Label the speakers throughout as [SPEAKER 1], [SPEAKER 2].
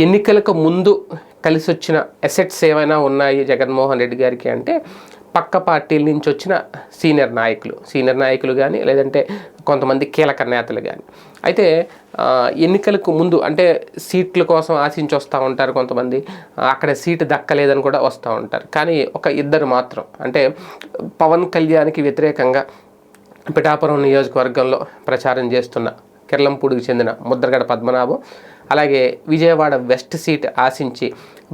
[SPEAKER 1] ఎన్నికలకు ముందు కలిసి వచ్చిన అసెట్స్ ఏమైనా ఉన్నాయి జగన్మోహన్ రెడ్డి గారికి అంటే పక్క పార్టీల నుంచి వచ్చిన సీనియర్ నాయకులు సీనియర్ నాయకులు కానీ లేదంటే కొంతమంది కీలక నేతలు కానీ అయితే ఎన్నికలకు ముందు అంటే సీట్ల కోసం ఆశించి వస్తూ ఉంటారు కొంతమంది. అక్కడ సీటు దక్కలేదని కూడా వస్తూ ఉంటారు. కానీ ఒక ఇద్దరు మాత్రం అంటే పవన్ కళ్యాణ్కి వ్యతిరేకంగా పిఠాపురం నియోజకవర్గంలో ప్రచారం చేస్తున్న కిర్లంపూడికి చెందిన ముద్రగడ పద్మనాభం అలాగే విజయవాడ వెస్ట్ సీట్ ఆశించి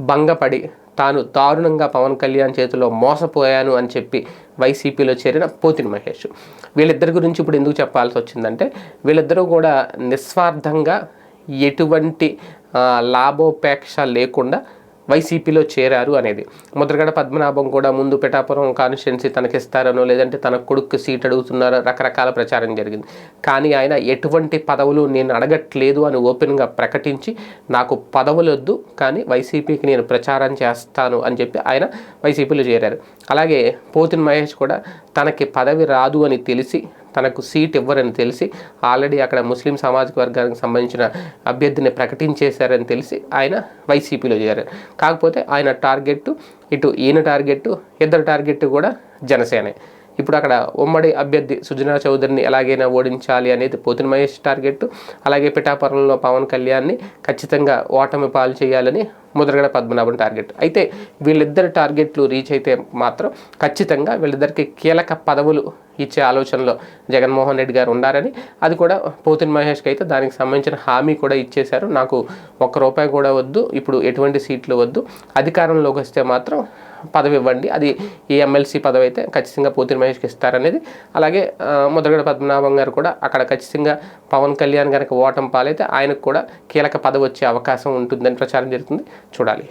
[SPEAKER 1] భంగపడి తాను దారుణంగా పవన్ కళ్యాణ్ చేతిలో మోసపోయాను అని చెప్పి వైసీపీలో చేరిన పోతిని మహేష్. వీళ్ళిద్దరి గురించి ఇప్పుడు ఎందుకు చెప్పాల్సి వచ్చిందంటే వీళ్ళిద్దరూ కూడా నిస్వార్థంగా ఎటువంటి లాభోపేక్ష లేకుండా వైసీపీలో చేరారు అనేది. ముద్రగడ పద్మనాభం కూడా ముందు పిఠాపురం కాన్స్టిట్యున్సీ తనకిస్తారనో లేదంటే తన కొడుకు సీట్ అడుగుతున్నారో రకరకాల ప్రచారం జరిగింది. కానీ ఆయన ఎటువంటి పదవులు నేను అడగట్లేదు అని ఓపెన్గా ప్రకటించి నాకు పదవులొద్దు కానీ వైసీపీకి నేను ప్రచారం చేస్తాను అని చెప్పి ఆయన వైసీపీలో చేరారు. అలాగే పోతిన్ మహేష్ కూడా తనకి పదవి రాదు అని తెలిసి తనకు సీట్ ఇవ్వరని తెలిసి ఆల్రెడీ అక్కడ ముస్లిం సామాజిక వర్గానికి సంబంధించిన అభ్యర్థిని ప్రకటించేశారని తెలిసి ఆయన వైసీపీలో చేరారు. కాకపోతే ఆయన టార్గెట్ ఇటు ఈయన టార్గెట్ ఇద్దరు టార్గెట్ కూడా జనసేనే. ఇప్పుడు అక్కడ ఉమ్మడి అభ్యర్థి సుజనా చౌదరిని ఎలాగైనా ఓడించాలి అనేది పోతిన మహేష్ టార్గెట్ అలాగే పిఠాపురంలో పవన్ కళ్యాణ్ని ఖచ్చితంగా ఓటమి పాలు చేయాలని ముద్రగడ పద్మనాభం టార్గెట్ అయితే వీళ్ళిద్దరి టార్గెట్లు రీచ్ అయితే మాత్రం ఖచ్చితంగా వీళ్ళిద్దరికి కీలక పదవులు ఇచ్చే ఆలోచనలో జగన్మోహన్ రెడ్డి గారు ఉండారని అది కూడా పోతిన్ మహేష్కి అయితే దానికి సంబంధించిన హామీ కూడా ఇచ్చేశారు. నాకు ఒక్క రూపాయి కూడా వద్దు ఇప్పుడు ఎటువంటి సీట్లు వద్దు. అధికారంలోకి వస్తే మాత్రం పదవి ఇవ్వండి. అది ఈ ఎమ్మెల్సీ పదవి అయితే ఖచ్చితంగా పోతిన్ మహేష్కి ఇస్తారనేది. అలాగే ముద్రగడ పద్మనాభం గారు కూడా అక్కడ ఖచ్చితంగా పవన్ కళ్యాణ్ గారికి ఓటం పాలైతే ఆయనకు కూడా కీలక పదవి వచ్చే అవకాశం ఉంటుందని ప్రచారం జరుగుతుంది. చూడాలి